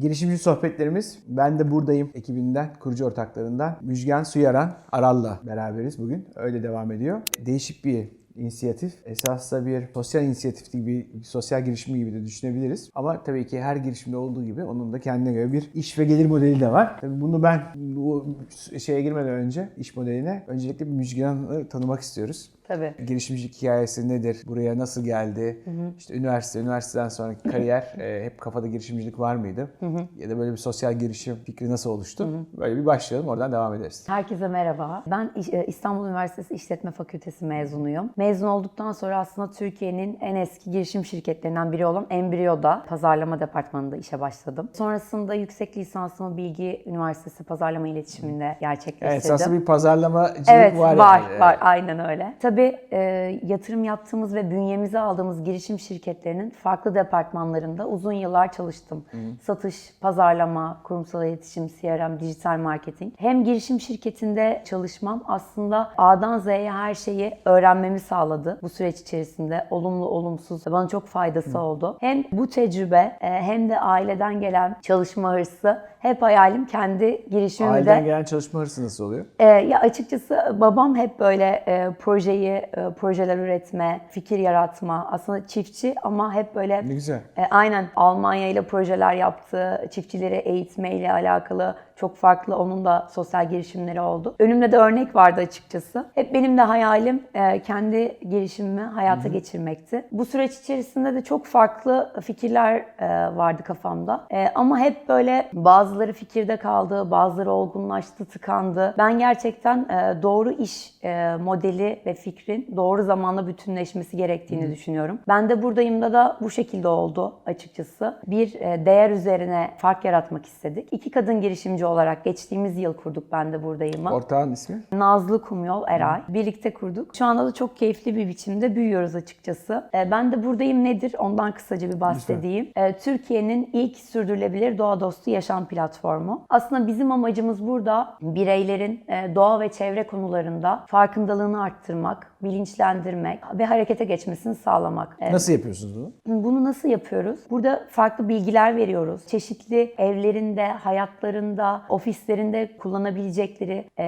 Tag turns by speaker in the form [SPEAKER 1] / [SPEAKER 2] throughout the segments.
[SPEAKER 1] girişimci sohbetlerimiz Ben de Buradayım ekibinden, kurucu ortaklarından Müjgan Suyaran Aral'la beraberiz bugün. Öyle devam ediyor. Değişik bir inisiyatif. Esasında bir sosyal inisiyatif gibi, sosyal girişim gibi de düşünebiliriz. Ama tabii ki her girişimde olduğu gibi onun da kendine göre bir iş ve gelir modeli de var. Tabii bunu ben bu şeye girmeden önce, iş modeline öncelikle bir Müjgan'ı tanımak istiyoruz.
[SPEAKER 2] Tabii.
[SPEAKER 1] Girişimcilik hikayesi nedir? Buraya nasıl geldi? İşte üniversite, üniversiteden sonraki kariyer e, hep kafada girişimcilik var mıydı? Ya da böyle bir sosyal girişim fikri nasıl oluştu? Böyle bir başlayalım oradan devam ederiz.
[SPEAKER 2] Herkese merhaba. Ben e, İstanbul Üniversitesi İşletme Fakültesi mezunuyum. Mezun olduktan sonra aslında Türkiye'nin en eski girişim şirketlerinden biri olan Embryo'da pazarlama departmanında işe başladım. Sonrasında yüksek lisansımı Bilgi Üniversitesi Pazarlama İletişiminde gerçekleştirdim.
[SPEAKER 1] Yani esasında bir pazarlamacılık
[SPEAKER 2] Evet
[SPEAKER 1] var.
[SPEAKER 2] var
[SPEAKER 1] yani.
[SPEAKER 2] var aynen öyle. Tabii e, yatırım yaptığımız ve bünyemize aldığımız girişim şirketlerinin farklı departmanlarında uzun yıllar çalıştım. Satış, pazarlama, kurumsal iletişim, CRM, dijital marketing. Hem girişim şirketinde çalışmam aslında A'dan Z'ye her şeyi öğrenmemi sağladı bu süreç içerisinde. Olumlu, olumsuz bana çok faydası oldu. Hem bu tecrübe e, hem de aileden gelen çalışma hırsı hep hayalim kendi girişimimde
[SPEAKER 1] Aileden gelen çalışma hırsı nasıl oluyor?
[SPEAKER 2] ee, ya açıkçası babam hep böyle e, projeyi, e, projeler üretme, fikir yaratma, aslında çiftçi ama hep böyle
[SPEAKER 1] Ne güzel.
[SPEAKER 2] e, aynen Almanya ile projeler yaptı, çiftçileri eğitme ile alakalı çok farklı onun da sosyal girişimleri oldu. Önümde de örnek vardı açıkçası. Hep benim de hayalim e, kendi girişimimi hayata geçirmekti. Bu süreç içerisinde de çok farklı fikirler e, vardı kafamda. E, ama hep böyle bazıları fikirde kaldı, bazıları olgunlaştı, tıkandı. Ben gerçekten doğru iş modeli ve fikrin doğru zamanla bütünleşmesi gerektiğini düşünüyorum. Ben de buradayım da da bu şekilde oldu açıkçası. Bir değer üzerine fark yaratmak istedik. İki kadın girişimci olarak geçtiğimiz yıl kurduk ben de buradayım.
[SPEAKER 1] Ortağın ismi?
[SPEAKER 2] Nazlı Kumyol Eray. Birlikte kurduk. Şu anda da çok keyifli bir biçimde büyüyoruz açıkçası. E, Ben de buradayım nedir? Ondan kısaca bir bahsedeyim. E, Türkiye'nin ilk sürdürülebilir doğa dostu yaşam platformu. Aslında bizim amacımız burada bireylerin e, doğa ve çevre konularında farkındalığını arttırmak, bilinçlendirmek ve harekete geçmesini sağlamak. E,
[SPEAKER 1] Nasıl yapıyorsunuz bunu?
[SPEAKER 2] bunu nasıl yapıyoruz? Burada farklı bilgiler veriyoruz. Çeşitli evlerinde, hayatlarında, ofislerinde kullanabilecekleri e,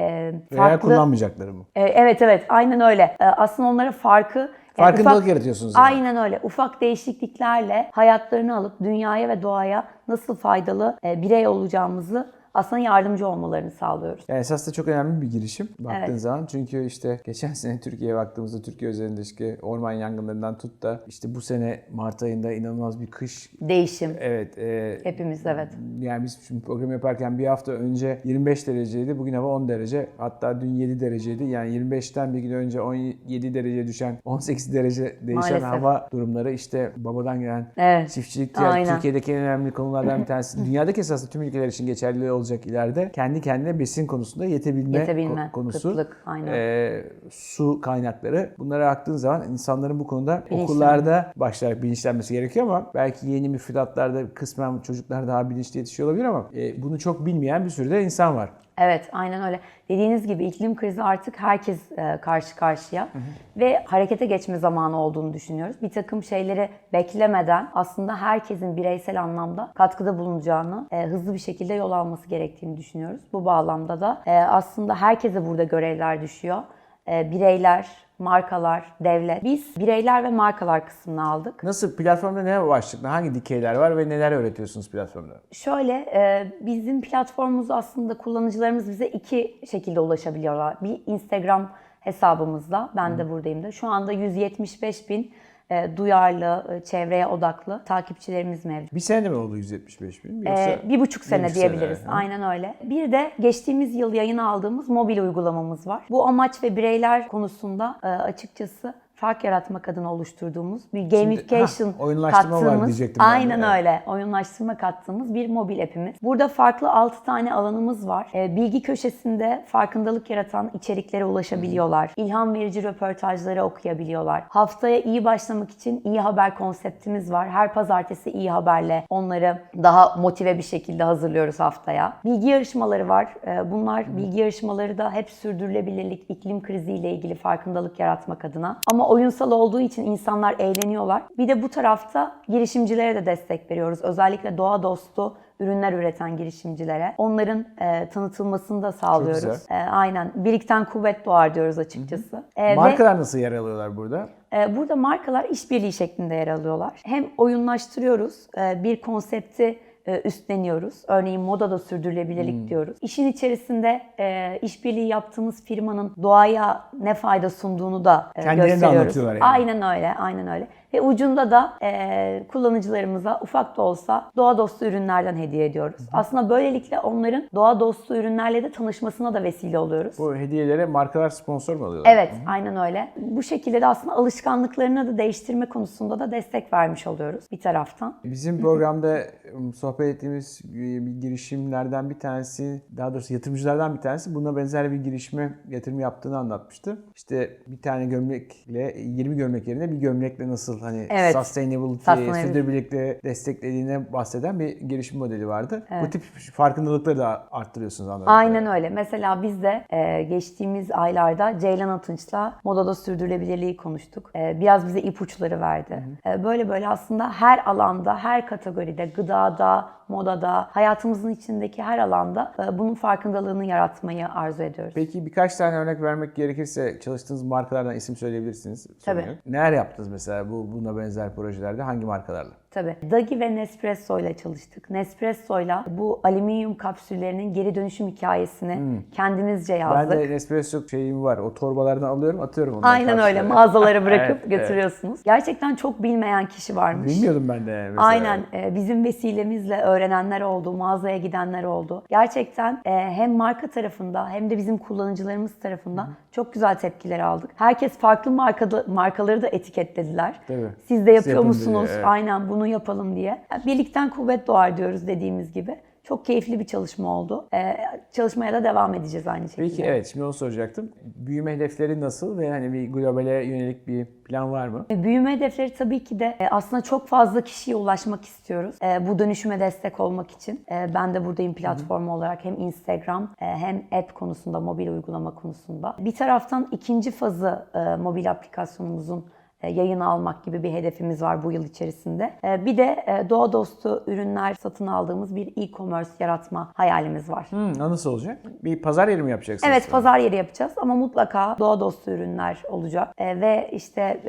[SPEAKER 1] Veya
[SPEAKER 2] farklı...
[SPEAKER 1] kullanmayacakları mı?
[SPEAKER 2] E, evet evet aynen öyle. E, aslında onlara farkı yani
[SPEAKER 1] Farkındalık
[SPEAKER 2] ufak-
[SPEAKER 1] yaratıyorsunuz yani.
[SPEAKER 2] Aynen öyle. Ufak değişikliklerle hayatlarını alıp dünyaya ve doğaya nasıl faydalı e, birey olacağımızı aslında yardımcı olmalarını sağlıyoruz.
[SPEAKER 1] Yani esas da çok önemli bir girişim baktığın
[SPEAKER 2] Evet.
[SPEAKER 1] zaman. Çünkü işte geçen sene Türkiye'ye baktığımızda Türkiye üzerindeki orman yangınlarından tut da işte bu sene Mart ayında inanılmaz bir kış.
[SPEAKER 2] Değişim.
[SPEAKER 1] Evet. e,
[SPEAKER 2] Hepimiz evet.
[SPEAKER 1] yani biz şimdi program yaparken bir hafta önce 25 dereceydi. Bugün hava 10 derece. Hatta dün 7 dereceydi. Yani 25'ten bir gün önce 17 dereceye düşen 18 derece değişen
[SPEAKER 2] Maalesef.
[SPEAKER 1] hava durumları işte babadan gelen
[SPEAKER 2] Evet.
[SPEAKER 1] çiftçilik
[SPEAKER 2] Aynen.
[SPEAKER 1] Türkiye'deki en önemli konulardan bir tanesi. Dünyadaki esasında tüm ülkeler için geçerli olacak ileride. Kendi kendine besin konusunda yetebilme,
[SPEAKER 2] Yetebilme,
[SPEAKER 1] ko- konusu.
[SPEAKER 2] kıtlık, aynen.
[SPEAKER 1] Ee, su kaynakları. Bunlara baktığın zaman insanların bu konuda
[SPEAKER 2] Bilinçlenme.
[SPEAKER 1] okullarda başlayarak bilinçlenmesi gerekiyor ama belki yeni müfredatlarda kısmen çocuklar daha bilinçli yetişiyor olabilir ama e, bunu çok bilmeyen bir sürü de insan var.
[SPEAKER 2] Evet, aynen öyle. Dediğiniz gibi iklim krizi artık herkes e, karşı karşıya ve harekete geçme zamanı olduğunu düşünüyoruz. Bir takım şeyleri beklemeden aslında herkesin bireysel anlamda katkıda bulunacağını, e, hızlı bir şekilde yol alması gerektiğini düşünüyoruz. Bu bağlamda da e, aslında herkese burada görevler düşüyor. E, bireyler, markalar, devlet. Biz bireyler ve markalar kısmını aldık.
[SPEAKER 1] Nasıl platformda ne başlıklı, hangi dikeyler var ve neler öğretiyorsunuz platformda?
[SPEAKER 2] Şöyle, e, bizim platformumuz aslında kullanıcılarımız bize iki şekilde ulaşabiliyorlar. Bir Instagram hesabımızla, ben de buradayım da. Şu anda 175 bin e, duyarlı, e, çevreye odaklı takipçilerimiz mevcut.
[SPEAKER 1] Bir sene mi oldu 175 bin? Yoksa
[SPEAKER 2] Ee, bir buçuk sene
[SPEAKER 1] buçuk
[SPEAKER 2] diyebiliriz.
[SPEAKER 1] sene, hı.
[SPEAKER 2] Aynen öyle. Bir de geçtiğimiz yıl yayına aldığımız mobil uygulamamız var. Bu amaç ve bireyler konusunda e, açıkçası fark yaratmak adına oluşturduğumuz bir gamification
[SPEAKER 1] hah, oyunlaştırma var
[SPEAKER 2] kattığımız,
[SPEAKER 1] diyecektim ben de,
[SPEAKER 2] aynen
[SPEAKER 1] evet.
[SPEAKER 2] öyle. Oyunlaştırma kattığımız bir mobil app'imiz. Burada farklı 6 tane alanımız var. E, bilgi köşesinde farkındalık yaratan içeriklere ulaşabiliyorlar. İlham verici röportajları okuyabiliyorlar. Haftaya iyi başlamak için iyi haber konseptimiz var. Her pazartesi iyi haberle onları daha motive bir şekilde hazırlıyoruz haftaya. Bilgi yarışmaları var. E, Bunlar bilgi yarışmaları da hep sürdürülebilirlik, iklim kriziyle ilgili farkındalık yaratmak adına. Ama oyunsal olduğu için insanlar eğleniyorlar. Bir de bu tarafta girişimcilere de destek veriyoruz. Özellikle doğa dostu ürünler üreten girişimcilere. Onların e, tanıtılmasını da sağlıyoruz.
[SPEAKER 1] güzel.
[SPEAKER 2] E, aynen. Birlikten kuvvet doğar diyoruz açıkçası. E, ve-
[SPEAKER 1] Markalar nasıl yer alıyorlar burada?
[SPEAKER 2] ee, Burada markalar işbirliği şeklinde yer alıyorlar. Hem oyunlaştırıyoruz, e, bir konsepti e, üstleniyoruz. Örneğin modada sürdürülebilirlik
[SPEAKER 1] Hmm.
[SPEAKER 2] diyoruz. İşin içerisinde e, işbirliği yaptığımız firmanın doğaya ne fayda sunduğunu da e,
[SPEAKER 1] Kendilerini de
[SPEAKER 2] gösteriyoruz.
[SPEAKER 1] anlatıyorlar yani.
[SPEAKER 2] Aynen öyle, aynen öyle. Ve ucunda da e, kullanıcılarımıza ufak da olsa doğa dostu ürünlerden hediye ediyoruz. Aslında böylelikle onların doğa dostu ürünlerle de tanışmasına da vesile oluyoruz.
[SPEAKER 1] Bu hediyelere markalar sponsor mu alıyorlar?
[SPEAKER 2] Evet, aynen öyle. Bu şekilde de aslında alışkanlıklarını da değiştirme konusunda da destek vermiş oluyoruz bir taraftan.
[SPEAKER 1] Bizim programda ım, sohbet ettiğimiz e, bir girişimlerden bir tanesi, daha doğrusu yatırımcılardan bir tanesi buna benzer bir girişime yatırım yaptığını anlatmıştı. İşte bir tane gömlekle, 20 gömlek yerine bir gömlekle nasıl hani
[SPEAKER 2] Evet.
[SPEAKER 1] sustainability,
[SPEAKER 2] Sustainability.
[SPEAKER 1] sürdürülebilirlikle desteklediğine bahseden bir girişim modeli vardı. Bu tip farkındalıkları da arttırıyorsunuz anladığım
[SPEAKER 2] Aynen öyle. Mesela biz de e, geçtiğimiz aylarda Ceylan Atınç'la modada sürdürülebilirliği konuştuk. E, biraz bize ipuçları verdi. E, böyle böyle aslında her alanda, her kategoride, gıdada, modada, hayatımızın içindeki her alanda e, bunun farkındalığını yaratmayı arzu ediyoruz.
[SPEAKER 1] Peki birkaç tane örnek vermek gerekirse çalıştığınız markalardan isim söyleyebilirsiniz.
[SPEAKER 2] Tabii.
[SPEAKER 1] Neler yaptınız mesela bu buna benzer projelerde? Hangi markalarla?
[SPEAKER 2] Tabii. Dagi ve Nespresso ile çalıştık. Nespresso ile bu alüminyum kapsüllerinin geri dönüşüm hikayesini kendimizce
[SPEAKER 1] Ben
[SPEAKER 2] yazdık.
[SPEAKER 1] de Nespresso şeyim var. O torbalardan alıyorum atıyorum onları.
[SPEAKER 2] Aynen öyle
[SPEAKER 1] karşıya.
[SPEAKER 2] mağazalara bırakıp
[SPEAKER 1] Evet,
[SPEAKER 2] götürüyorsunuz. Gerçekten çok bilmeyen kişi varmış.
[SPEAKER 1] Bilmiyordum ben de mesela.
[SPEAKER 2] Aynen e, bizim vesilemizle öğrenenler oldu, mağazaya gidenler oldu. Gerçekten e, hem marka tarafında hem de bizim kullanıcılarımız tarafından çok güzel tepkiler aldık. Herkes farklı markada, markaları da etiketlediler.
[SPEAKER 1] Tabii.
[SPEAKER 2] Siz de yapıyor
[SPEAKER 1] yapın
[SPEAKER 2] musunuz?
[SPEAKER 1] diye, evet.
[SPEAKER 2] Aynen bunu yapalım diye. Birlikten kuvvet doğar diyoruz dediğimiz gibi. Çok keyifli bir çalışma oldu. E, çalışmaya da devam edeceğiz aynı şekilde.
[SPEAKER 1] Peki evet şimdi onu soracaktım. Büyüme hedefleri nasıl ve hani bir globale yönelik bir plan var mı?
[SPEAKER 2] E, Büyüme hedefleri tabii ki de e, aslında çok fazla kişiye ulaşmak istiyoruz. E, Bu dönüşüme destek olmak için. E, Ben de buradayım platform olarak hem Instagram e, hem app konusunda, mobil uygulama konusunda. Bir taraftan ikinci fazı e, mobil aplikasyonumuzun e, yayına almak gibi bir hedefimiz var bu yıl içerisinde. E, Bir de e, doğa dostu ürünler satın aldığımız bir e-commerce yaratma hayalimiz var.
[SPEAKER 1] Hmm, nasıl olacak? Bir pazar yeri mi yapacaksınız?
[SPEAKER 2] Evet pazar yeri yapacağız ama mutlaka doğa dostu ürünler olacak. Ve işte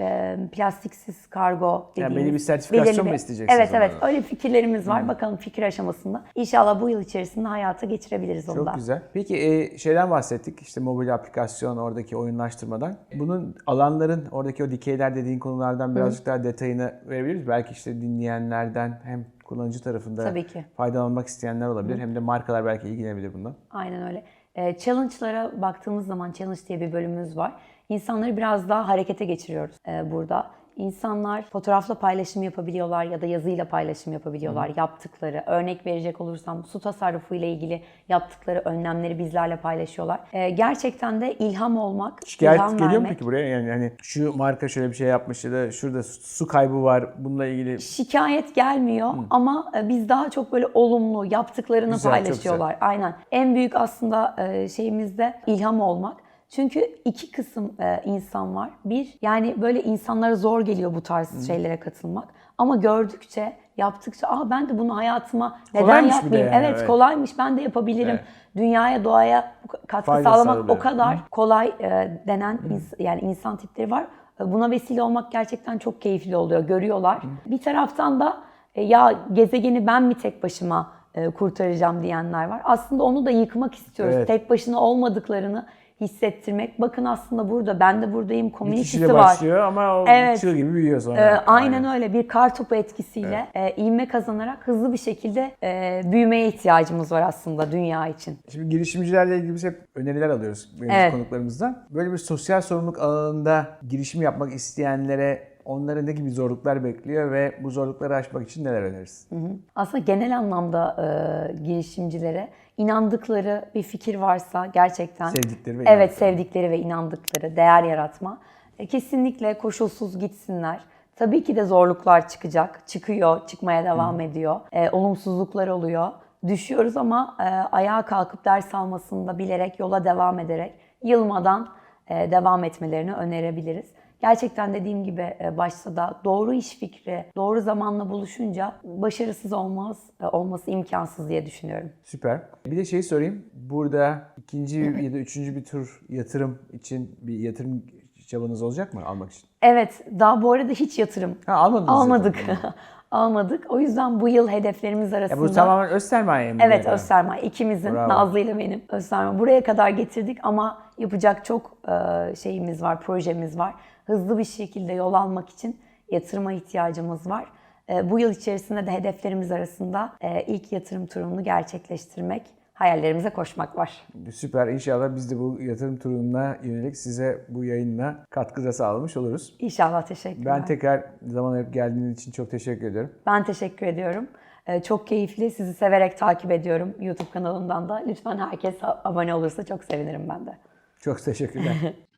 [SPEAKER 2] plastiksiz kargo dediğimiz.
[SPEAKER 1] Yani belli bir sertifikasyon
[SPEAKER 2] belirli
[SPEAKER 1] mu isteyeceksiniz
[SPEAKER 2] Evet evet öyle fikirlerimiz var. Bakalım fikir aşamasında. İnşallah bu yıl içerisinde hayata geçirebiliriz onu da.
[SPEAKER 1] Çok güzel. Peki şeyden bahsettik işte mobil aplikasyon oradaki oyunlaştırmadan. Bunun alanların oradaki o dikeyler dediğin konulardan birazcık daha detayını verebiliriz. Belki işte dinleyenlerden hem kullanıcı tarafında
[SPEAKER 2] Tabii ki.
[SPEAKER 1] faydalanmak isteyenler olabilir. Hem de markalar belki ilgilenebilir bundan.
[SPEAKER 2] Aynen öyle. E, challenge'lara baktığımız zaman challenge diye bir bölümümüz var. İnsanları biraz daha harekete geçiriyoruz e, burada. İnsanlar fotoğrafla paylaşım yapabiliyorlar ya da yazıyla paylaşım yapabiliyorlar yaptıkları. Örnek verecek olursam su tasarrufu ile ilgili yaptıkları önlemleri bizlerle paylaşıyorlar. E, gerçekten de ilham olmak,
[SPEAKER 1] Şikayet
[SPEAKER 2] ilham
[SPEAKER 1] geliyor mu
[SPEAKER 2] vermek.
[SPEAKER 1] peki buraya? Yani hani şu marka şöyle bir şey yapmış ya da şurada su kaybı var bununla ilgili
[SPEAKER 2] Şikayet gelmiyor ama e, biz daha çok böyle olumlu yaptıklarını
[SPEAKER 1] Güzel,
[SPEAKER 2] paylaşıyorlar. Aynen. En büyük aslında e, şeyimizde ilham olmak. Çünkü iki kısım e, insan var. Bir, yani böyle insanlara zor geliyor bu tarz şeylere katılmak. Ama gördükçe, yaptıkça, aa ben de bunu hayatıma neden
[SPEAKER 1] Kolaymış
[SPEAKER 2] yapmayayım?
[SPEAKER 1] yani,
[SPEAKER 2] evet,
[SPEAKER 1] evet.
[SPEAKER 2] kolaymış, ben de yapabilirim.
[SPEAKER 1] Evet.
[SPEAKER 2] Dünyaya, doğaya katkı
[SPEAKER 1] Fayda
[SPEAKER 2] sağlamak
[SPEAKER 1] sağlıyor.
[SPEAKER 2] o kadar kolay e, denen ins- yani insan tipleri var. E, Buna vesile olmak gerçekten çok keyifli oluyor. Görüyorlar. Bir taraftan da e, ya gezegeni ben mi tek başıma e, kurtaracağım diyenler var. Aslında onu da yıkmak istiyoruz.
[SPEAKER 1] Evet.
[SPEAKER 2] Tek başına olmadıklarını hissettirmek. Bakın aslında burada ben de buradayım komünitesi var.
[SPEAKER 1] başlıyor ama o
[SPEAKER 2] Evet.
[SPEAKER 1] çığ gibi büyüyor sonra.
[SPEAKER 2] Ee, aynen öyle bir kar topu etkisiyle e, ivme kazanarak hızlı bir şekilde e, büyümeye ihtiyacımız var aslında dünya için.
[SPEAKER 1] Şimdi girişimcilerle ilgili biz hep öneriler alıyoruz
[SPEAKER 2] Evet.
[SPEAKER 1] konuklarımızdan. Böyle bir sosyal sorumluluk alanında girişim yapmak isteyenlere onları ne gibi zorluklar bekliyor ve bu zorlukları aşmak için neler öneririz?
[SPEAKER 2] Aslında genel anlamda e, girişimcilere inandıkları bir fikir varsa gerçekten
[SPEAKER 1] Sevdikleri ve
[SPEAKER 2] evet sevdikleri ve inandıkları değer yaratma e, kesinlikle koşulsuz gitsinler. Tabii ki de zorluklar çıkacak, çıkıyor, çıkmaya devam ediyor. E, olumsuzluklar oluyor. Düşüyoruz ama e, ayağa kalkıp ders almasını da bilerek yola devam ederek yılmadan e, devam etmelerini önerebiliriz. Gerçekten dediğim gibi e, başta da doğru iş fikri, doğru zamanla buluşunca başarısız olmaz, e, olması imkansız diye düşünüyorum.
[SPEAKER 1] Süper. Bir de şeyi sorayım. Burada ikinci ya da üçüncü bir tur yatırım için bir yatırım çabanız olacak mı almak için?
[SPEAKER 2] Evet, daha bu arada hiç yatırım
[SPEAKER 1] Ha almadınız
[SPEAKER 2] almadık. Almadık. O yüzden bu yıl hedeflerimiz arasında...
[SPEAKER 1] Ya bu tamamen öz sermaye mi?
[SPEAKER 2] Evet
[SPEAKER 1] kadar?
[SPEAKER 2] Özsermaye. ikimizin
[SPEAKER 1] Bravo.
[SPEAKER 2] Nazlı ile benim Özsermaye. Buraya kadar getirdik ama yapacak çok e, şeyimiz var, projemiz var. Hızlı bir şekilde yol almak için yatırıma ihtiyacımız var. E, Bu yıl içerisinde de hedeflerimiz arasında e, ilk yatırım turunu gerçekleştirmek, hayallerimize koşmak var.
[SPEAKER 1] Süper. İnşallah biz de bu yatırım turuna yönelik size bu yayınla katkıda sağlamış oluruz.
[SPEAKER 2] İnşallah teşekkürler.
[SPEAKER 1] Ben tekrar zaman ayırıp geldiğiniz için çok teşekkür ediyorum.
[SPEAKER 2] Ben teşekkür ediyorum. E, Çok keyifli. Sizi severek takip ediyorum YouTube kanalımdan da. Lütfen herkes abone olursa çok sevinirim ben de.
[SPEAKER 1] Çok teşekkürler.